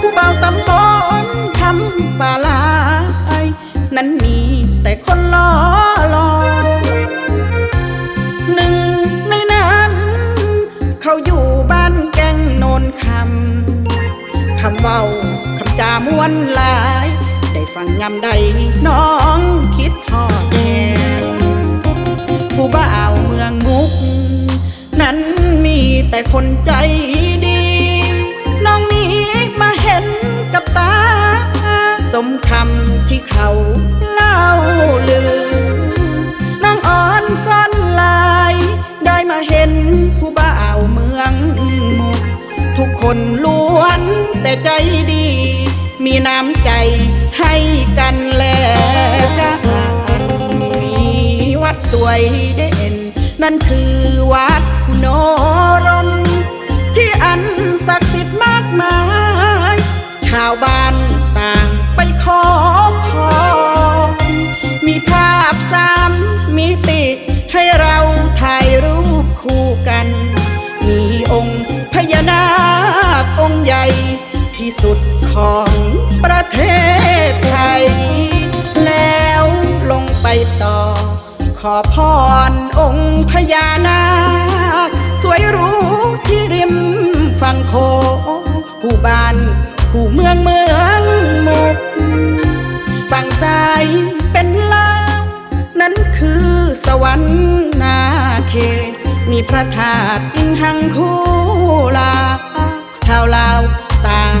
ผู้เบาตำบนทำปาลายนั้นมีแต่คนล้อหลอกหนึ่งในนั้น เขาอยู่บ้านแกงโนนคำคำเบาคำจามวนหลาย ได้ฟังยำใดน้องคิดทอดแทนผู้บ่าวเมืองมุก นั้นมีแต่คนใจ นกับตา สมคำที่เขาเล่าลือน้องอ่อนซ่อนลาย ได้มาเห็นผู้บ่าวเมืองมุก ทุกคนล้วนแต่ใจดี มีน้ำใจให้กันและกันมีวัดสวยเด่น นั่นคือวัดพุโนรมที่อันศักดิ์สิทธิ์มากมายาวบ้านต่างไปขอพรมีภาพสามมิติให้เราถ่ายรูปคู่กัน มีองค์พญานาคองค์ใหญ่ที่สุดของประเทศไทย แล้วลงไปต่อ ขอพรองค์พญานาค สวยรู้ที่ริมฝั่งโขงผู้บ้าน ผู้เมืองเมืองหมก ฝั่งซ้ายเป็นลาวนั้นคือสวรรค์นาเขตมีพระธาตุอิงหังคูลา ชาวลาวต่าง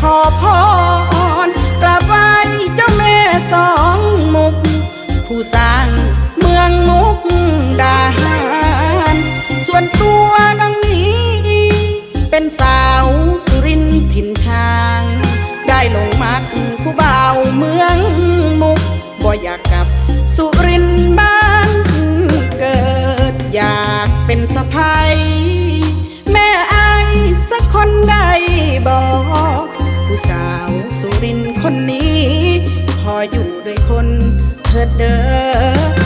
ขอพรกราบไหว้เจ้าแม่สองมุก ผู้สร้างเมืองมุกดาหารส่วนตัวน้องนี้ เป็นสาวสุรินถิ่นช้าง ได้ลงมักผู้บ่าวเมืองมุกบ่อยากกลับสุรินบ้านเกิดอยากเป็นสะพาย สุรินคนนี้พออยู่ด้วยคนเถิดเด้อเด้อ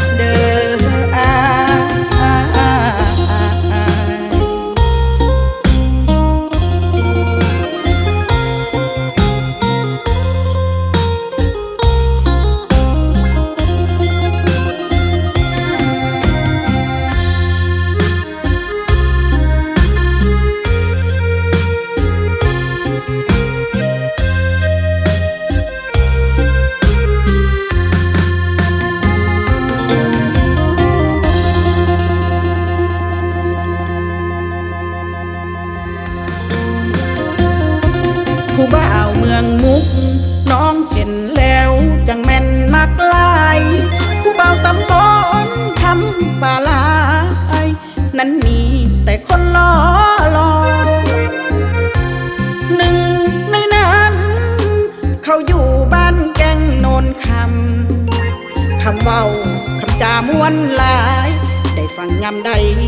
ผู้บ่าวเมืองมุก น้องเห็นแล้วจังแม่นมักลาย ผู้บ่าวตำบลทำปลาลายนั้นมีแต่คนล้อลอหนึ่งในนั้น เขาอยู่บ้านแกงโนนคำคำเว้าคำจามวนหลาย ได้ฟังยำใดน้อง